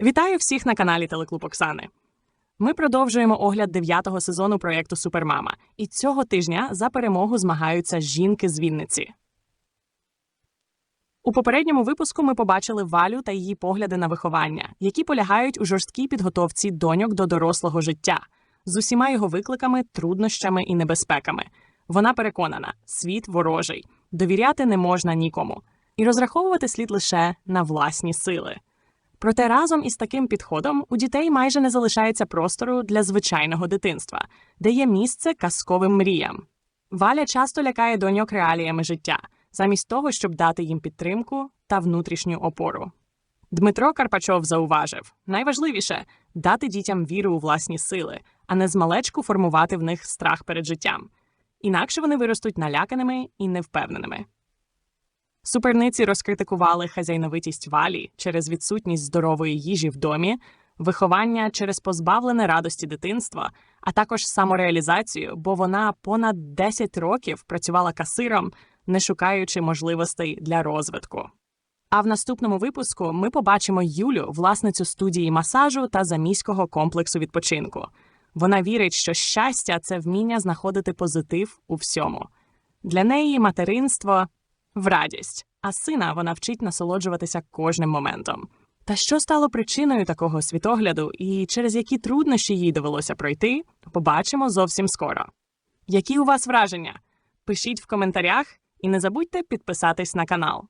Вітаю всіх на каналі Телеклуб Оксани. Ми продовжуємо огляд дев'ятого сезону проєкту Супермама, і цього тижня за перемогу змагаються жінки з Вінниці. У попередньому випуску ми побачили Валю та її погляди на виховання, які полягають у жорсткій підготовці доньок до дорослого життя з усіма його викликами, труднощами і небезпеками. Вона переконана, світ ворожий, довіряти не можна нікому, і розраховувати слід лише на власні сили. Проте разом із таким підходом у дітей майже не залишається простору для звичайного дитинства, де є місце казковим мріям. Валя часто лякає доньок реаліями життя, замість того, щоб дати їм підтримку та внутрішню опору. Дмитро Карпачов зауважив: найважливіше дати дітям віру у власні сили, а не змалечку формувати в них страх перед життям. Інакше вони виростуть наляканими і невпевненими. Суперниці розкритикували хазяйновитість валі через відсутність здорової їжі в домі, виховання через позбавлене радості дитинства, а також самореалізацію, бо вона понад 10 років працювала касиром, не шукаючи можливостей для розвитку. А в наступному випуску ми побачимо Юлю, власницю студії масажу та заміського комплексу відпочинку. Вона вірить, що щастя це вміння знаходити позитив у всьому. Для неї материнство в радість, а сина вона вчить насолоджуватися кожним моментом. Та що стало причиною такого світогляду і через які труднощі їй довелося пройти, побачимо зовсім скоро. Які у вас враження? Пишіть в коментарях і не забудьте підписатись на канал.